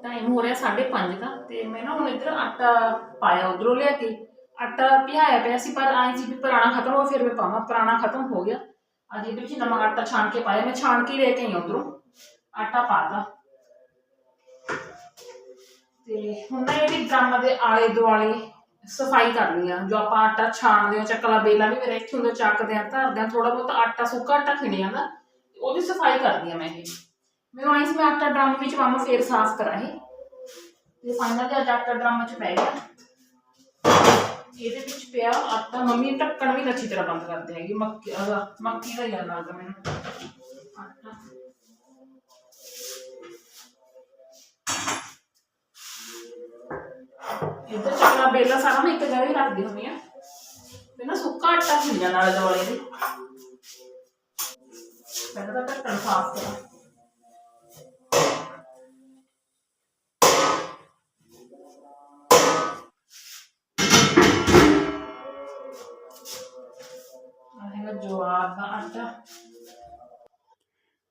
ਟਾਈਮ ਹੋ ਰਿਹਾ 5:30 ਦਾ ਤੇ ਮੈਂ ਨਾ ਹੁਣ ਇੱਧਰ ਆਟਾ ਪਾਇਆ, ਉਧਰੋਂ ਲਿਆ ਕੇ। ਆਟਾ ਪਿਹਾਇਆ ਪਿਆ ਸੀ, ਪਰ ਆਈ ਸੀ ਵੀ ਪੁਰਾਣਾ ਖਤਮ ਹੋ ਫਿਰ ਮੈਂ ਪਾਵਾਂ, ਪੁਰਾਣਾ ਖਤਮ ਹੋ ਗਿਆ। ਅੱਜ ਇਹਦੇ ਵਿੱਚ ਨਵਾਂ ਆਟਾ ਛਾਣ ਕੇ ਪਾਇਆ। ਮੈਂ ਛਾਣ ਕੇ ਲੈ ਕੇ ਆਈ ਉਧਰੋਂ। ਆਟਾ ਪਾਤਾ ਤੇ। ਹੁਣ ਨਾ ਇਹਦੀ ਡਰਮ ਦੇ ਆਲੇ ਦੁਆਲੇ ਸਫ਼ਾਈ ਕਰਨੀ ਆ। ਜੋ ਆਪਾਂ ਆਟਾ ਛਾਣਦੇ ਹਾਂ ਚੱਕਲਾ ਬੇਲਾ ਵੀ ਮੇਰੇ ਇੱਥੇ ਹੁੰਦਾ ਚੱਕਦੇ ਆ, ਧਰਦੇ ਆ ਥੋੜਾ ਬਹੁਤ ਆਟਾ ਸੁੱਕਾ ਆਟਾ ਖਿਣਿਆ ਨਾ ਉਹਦੀ ਸਫ਼ਾਈ ਕਰਦੀ ਆ ਮੈਂ ਇਹ। ਮੈਨੂੰ ਆਈ ਸੀ ਮੈਂ ਆਟਾ ਡਰਮ ਵਿੱਚ ਪਾਵਾਂ, ਫੇਰ ਸਾਫ਼ ਕਰਾਂ ਇਹ। ਤੇ ਫਾਈਨਲ ਅੱਜ ਆਟਾ ਡਰਮ ਚ ਪੈ ਗਿਆ। ਇਹਦੇ ਵਿੱਚ ਪਿਆ ਆਟਾ, ਮੰਮੀ ਢੱਕਣ ਵੀ ਅੱਛੀ ਤਰ੍ਹਾਂ ਬੰਦ ਕਰਦੇ ਹੈਗੇ। ਮੱਕੀ ਉਹਦਾ ਮੱਕੀ ਦਾ ਯਾਦ ਲੱਗਦਾ ਮੈਨੂੰ। ਆਟਾ। ਇੱਧਰ ਚੱਕਣਾ ਬੇਲਾ ਸਾਰਾ ਮੈਂ ਇੱਕ ਜਗ੍ਹਾ ਹੀ ਰੱਖਦੀ ਹੁੰਦੀ ਆ। ਤੇ ਨਾ ਸੁੱਕਾ ਆਟਾ ਖਿਲ ਜਾਂਦਾ ਨਾਲੇ ਦੁਆਲੇ ਦੇ। ਪਹਿਲਾਂ ਤਾਂ ਢੱਕਣ ਸਾਫ਼ ਕਰਾਂ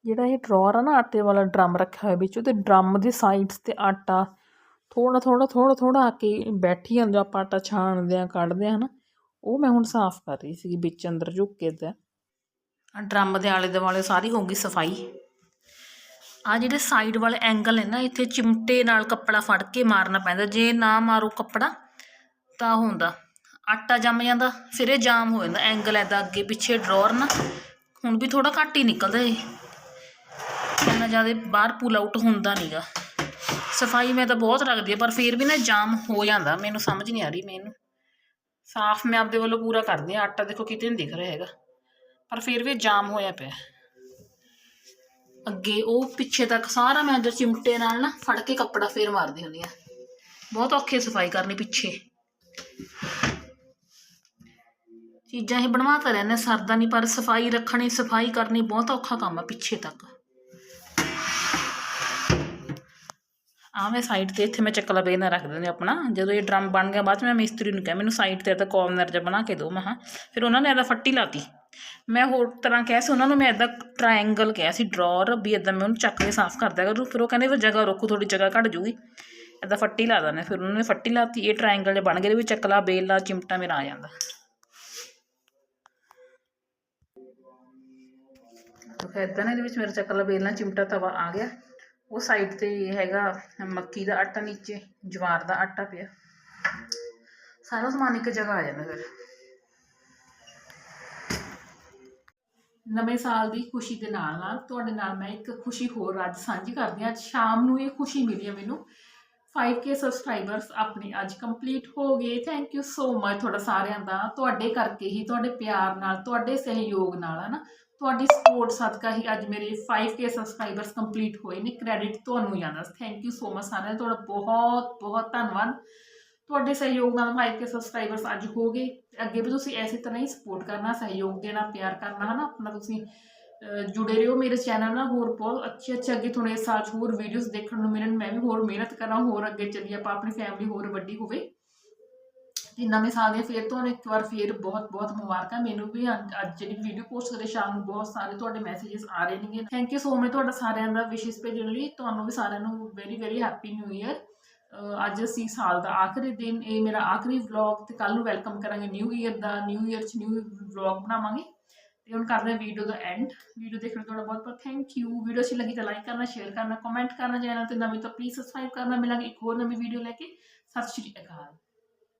ਜਿਹੜਾ ਇਹ ਡਰਾਅਰ ਆ ਨਾ ਆਟੇ ਵਾਲਾ ਡਰਮ ਰੱਖਿਆ ਹੋਇਆ ਵਿੱਚ, ਉਹਦੇ ਡਰਮ ਦੇ ਸਾਈਡਸ ਤੇ ਆਟਾ ਥੋੜਾ ਥੋੜਾ ਥੋੜਾ ਥੋੜਾ ਆ ਕੇ ਬੈਠੀ ਜਾਂਦਾ ਆਪਾਂ ਆਟਾ ਛਾਣਦੇ ਆ ਕੱਢਦੇ ਆ ਹਨਾ। ਉਹ ਮੈਂ ਹੁਣ ਸਾਫ਼ ਕਰ ਰਹੀ ਸੀਗੀ, ਵਿੱਚ ਅੰਦਰ ਝੁੱਕ ਕੇ ਦਾ ਡਰਮ ਦੇ ਆਲੇ ਦੁਆਲੇ ਸਾਰੀ ਹੋ ਗਈ ਸਫ਼ਾਈ। ਆ ਜਿਹੜੇ ਸਾਈਡ ਵਾਲੇ ਐਂਗਲ ਨੇ ਨਾ, ਇੱਥੇ ਚਿਮਟੇ ਨਾਲ ਕੱਪੜਾ ਫੜ ਕੇ ਮਾਰਨਾ ਪੈਂਦਾ, ਜੇ ਨਾ ਮਾਰੋ ਕੱਪੜਾ, ਤਾਂ ਉਹ ਹੁੰਦਾ। ਆਟਾ ਜੰਮ ਜਾਂਦਾ, ਫਿਰ ਇਹ ਜਾਮ ਹੋ ਜਾਂਦਾ, ਐਂਗਲ ਐਦਾ ਅੱਗੇ ਪਿੱਛੇ ਡਰਾਅਰ ਨਾ ਹੁਣ ਵੀ ਥੋੜਾ ਘੱਟ ਹੀ ਨਿਕਲਦਾ ਇਹ। ਇੰਨਾ ਜ਼ਿਆਦਾ ਬਾਹਰ ਪੁਲ ਆਊਟ ਹੁੰਦਾ ਨਹੀਂਗਾ ਸਫ਼ਾਈ ਮੈਂ ਤਾਂ ਬਹੁਤ ਰੱਖਦੀ ਆ, ਪਰ ਫਿਰ ਵੀ ਨਾ ਜਾਮ ਹੋ ਜਾਂਦਾ। ਮੈਨੂੰ ਸਮਝ ਨਹੀਂ ਆ ਰਹੀ ਮੈਨੂੰ। ਸਾਫ਼ ਮੈਂ ਆਪਦੇ ਵੱਲੋਂ ਪੂਰਾ ਕਰਦੀ ਆ। ਆਟਾ ਦੇਖੋ ਕਿਤੇ ਨਹੀਂ ਦਿਖ ਰਿਹਾ ਹੈਗਾ। ਪਰ ਫਿਰ ਵੀ ਜਾਮ ਹੋਇਆ ਪਿਆ। ਅੱਗੇ ਉਹ ਪਿੱਛੇ ਤੱਕ ਸਾਰਾ ਮੈਂ ਅੰਦਰ ਚਿਮਟੇ ਨਾਲ ਨਾ ਫੜ ਕੇ ਕੱਪੜਾ ਫੇਰ ਮਾਰਦੀ ਹੁੰਦੀ ਆ। ਬਹੁਤ ਔਖੀ ਸਫ਼ਾਈ ਕਰਨੀ ਪਿੱਛੇ। ਚੀਜ਼ਾਂ ਇਹ ਬਣਵਾ ਤਾਂ ਰਹਿੰਦੇ ਸਰਦਾ ਨਹੀਂ ਪਰ ਸਫ਼ਾਈ ਰੱਖਣੀ, ਸਫ਼ਾਈ ਕਰਨੀ ਬਹੁਤ ਔਖਾ ਕੰਮ ਆ ਪਿੱਛੇ ਤੱਕ। ਆਵੇਂ ਸਾਈਡ ਤੇ ਇੱਥੇ ਮੈਂ ਚੱਕਲਾ ਬੇਨਾ ਰੱਖ ਦਿੰਦੇ ਹਾਂ ਆਪਣਾ। ਜਦੋਂ ਇਹ ਡਰਮ ਬਣ ਗਿਆ, ਬਾਅਦ 'ਚ ਮੈਂ ਮਿਸਤਰੀ ਨੂੰ ਕਿਹਾ, ਮੈਨੂੰ ਸਾਈਡ ਤੇ ਤਾਂ ਕਾਰਨਰ ਜਿਹਾ ਬਣਾ ਕੇ ਦਿਓ। ਮੈਂ ਹਾਂ ਫਿਰ ਉਹਨਾਂ ਨੇ ਇਹਦਾ ਫੱਟੀ ਲਾਤੀ। ਮੈਂ ਹੋਰ ਤਰ੍ਹਾਂ ਕਿਹਾ ਸੀ, ਉਹਨਾਂ ਨੂੰ ਮੈਂ ਇਦਾਂ ਟਰਾਇੰਗਲ ਕਿਹਾ ਸੀ ਡਰਾਅਰ ਵੀ ਇਦਾਂ ਮੈਂ ਉਹਨੂੰ ਚੱਕ ਕੇ ਸਾਫ਼ ਕਰਦਾ ਦਿਆ ਕਰੂ। ਫਿਰ ਉਹ ਕਹਿੰਦੇ, ਫਿਰ ਜਗ੍ਹਾ ਰੋਕੋ ਥੋੜੀ ਜਗ੍ਹਾ ਘਟ ਜੂਗੀ। ਇਦਾਂ ਫੱਟੀ ਲਾ ਦਿੰਦੇ ਫਿਰ ਉਹਨਾਂ ਨੇ ਫੱਟੀ ਲਾਤੀ। ਇਹ ਟਰਾਇੰਗਲ ਜਿਹਾ ਬਣ ਗਿਆ ਇਹਦੇ ਚੱਕਲਾ ਬੇਲਾ, ਚਿਮਟਾ ਮੇਰਾ ਆ ਜਾਂਦਾ। ਫਿਰ ਇਦਾਂ ਇਹਦੇ ਵਿੱਚ ਮੇਰਾ ਚੱਕਲਾ ਬੇਲਣਾ ਚਿਮਟਾ, ਤਵਾ ਆ ਗਿਆ। ਉਹ ਸਾਈਡ ਤੇ ਹੈਗਾ ਮੱਕੀ ਦਾ ਆਟਾ ਨੀਚੇ, ਜਵਾਰ ਦਾ ਆਟਾ ਪਿਆ। ਸਾਰਾ ਸਮਾਨ ਇੱਕ ਜਗ੍ਹਾ ਆ ਜਾਂਦਾ ਫਿਰ। ਨਵੇਂ ਸਾਲ ਦੀ ਖੁਸ਼ੀ ਦੇ ਨਾਲ ਨਾਲ ਤੁਹਾਡੇ ਨਾਲ ਮੈਂ ਇੱਕ ਖੁਸ਼ੀ ਹੋਰ ਅੱਜ ਸਾਂਝੀ ਕਰਦੀ ਹਾਂ। ਅੱਜ ਸ਼ਾਮ ਨੂੰ ਇਹ ਖੁਸ਼ੀ ਮਿਲੀ ਹੈ ਮੈਨੂੰ। 5k ਸਬਸਕ੍ਰਾਈਬਰਸ ਆਪਣੇ ਅੱਜ ਕੰਪਲੀਟ ਹੋ ਗਏ। ਥੈਂਕ ਯੂ ਸੋ ਮਚ ਤੁਹਾਡਾ ਸਾਰਿਆਂ ਦਾ। ਤੁਹਾਡੇ ਕਰਕੇ ਹੀ, ਤੁਹਾਡੇ ਪਿਆਰ ਨਾਲ, ਤੁਹਾਡੇ ਸਹਿਯੋਗ ਨਾਲ, ਹਨਾ? ਤੁਹਾਡੀ ਸਪੋਰਟ ਸਦਕਾ ਹੀ ਅੱਜ ਮੇਰੇ 5k ਸਬਸਕ੍ਰਾਈਬਰਸ ਕੰਪਲੀਟ ਹੋਏ ਨੇ। ਕ੍ਰੈਡਿਟ ਤੁਹਾਨੂੰ ਜਾਂਦਾ ਥੈਂਕ ਯੂ ਸੋ ਮਚ ਸਾਰਿਆਂ ਦਾ। ਤੁਹਾਡਾ ਬਹੁਤ ਬਹੁਤ ਧੰਨਵਾਦ। ਤੁਹਾਡੇ ਸਹਿਯੋਗ ਨਾਲ 5k ਸਬਸਕ੍ਰਾਈਬਰਸ ਅੱਜ ਹੋ ਗਏ। ਅੱਗੇ ਵੀ ਤੁਸੀਂ ਐਸੀ ਤਰ੍ਹਾਂ ਹੀ ਸਪੋਰਟ ਕਰਨਾ ਸਹਿਯੋਗ ਦੇਣਾ ਪਿਆਰ ਕਰਨਾ ਹਨਾ? ਆਪਣਾ ਤੁਸੀਂ ਅਹ, ਜੁੜੇ ਰਹੋ ਮੇਰੇ ਚੈਨਲ ਨਾਲ। ਹੋਰ ਬਹੁਤ ਅੱਛੇ ਅੱਛੇ ਅੱਗੇ ਤੁਹਾਨੂੰ ਇਸ ਸਾਲ 'ਚ ਹੋਰ ਵੀਡੀਓਜ਼ ਦੇਖਣ ਨੂੰ ਮਿਲਣ। ਮੈਂ ਵੀ ਹੋਰ ਮਿਹਨਤ ਕਰਾਂ ਹੋਰ ਅੱਗੇ ਚੱਲੀ ਆਪਾਂ ਆਪਣੀ ਫੈਮਿਲੀ ਹੋਰ ਵੱਡੀ ਹੋਵੇ। ਤੇ ਨਵੇਂ ਸਾਲ ਦੀਆਂ ਫੇਰ ਤੁਹਾਨੂੰ ਇੱਕ ਵਾਰ ਫੇਰ ਬਹੁਤ ਬਹੁਤ ਮੁਬਾਰਕਾਂ। ਮੈਨੂੰ ਵੀ ਅੱਜ ਜਿਹੜੀ ਵੀਡੀਓ ਪੋਸਟ ਕਰੇ ਸ਼ਾਮ ਨੂੰ ਬਹੁਤ ਸਾਰੇ ਤੁਹਾਡੇ ਮੈਸੇजेस ਆ ਰਹੇ ਨੇਗੇ। ਥੈਂਕ ਯੂ ਸੋ ਮਚ ਤੁਹਾਡਾ ਸਾਰਿਆਂ ਦਾ ਵਿਸ਼ੇਸ ਭੇਜਣ ਲਈ। ਤੁਹਾਨੂੰ ਵੀ ਸਾਰਿਆਂ ਨੂੰ very very happy new year ਅੱਜ ਅਸੀਂ ਸਾਲ ਦਾ ਆਖਰੀ ਦਿਨ, ਇਹ ਮੇਰਾ ਆਖਰੀ ਵਲੌਗ ਤੇ ਕੱਲ ਨੂੰ ਵੈਲਕਮ ਕਰਾਂਗੇ ਨਿਊ ਇਅਰ ਦਾ ਨਿਊ ਇਅਰ ਚ ਨਿਊ ਵਲੌਗ ਬਣਾਵਾਂਗੇ। ਤੇ ਹੁਣ ਕਰਦੇ ਹਾਂ ਵੀਡੀਓ ਦਾ ਐਂਡ ਵੀਡੀਓ ਦੇਖਣ ਤੁਹਾਡਾ ਬਹੁਤ ਬਹੁਤ ਥੈਂਕ ਯੂ ਵੀਡੀਓ ਅੱਛੀ ਲੱਗੀ ਤਾਂ ਲਾਈਕ ਕਰਨਾ ਸ਼ੇਅਰ ਕਰਨਾ ਕਮੈਂਟ ਕਰਨਾ ਚੈਨਲ ਤੇ ਨਵੀਂ ਤਾਂ ਪਲੀਜ਼ ਸਬਸਕ੍ਰਾਈਬ ਕਰਨਾ ਮਿਲਾਂਗੇ ਇੱਕ ਹੋਰ ਨਵੀਂ ਵੀਡੀਓ ਲੈ ਕੇ। ਸਤਿ ਸ਼੍ਰੀ ਅਕਾਲ।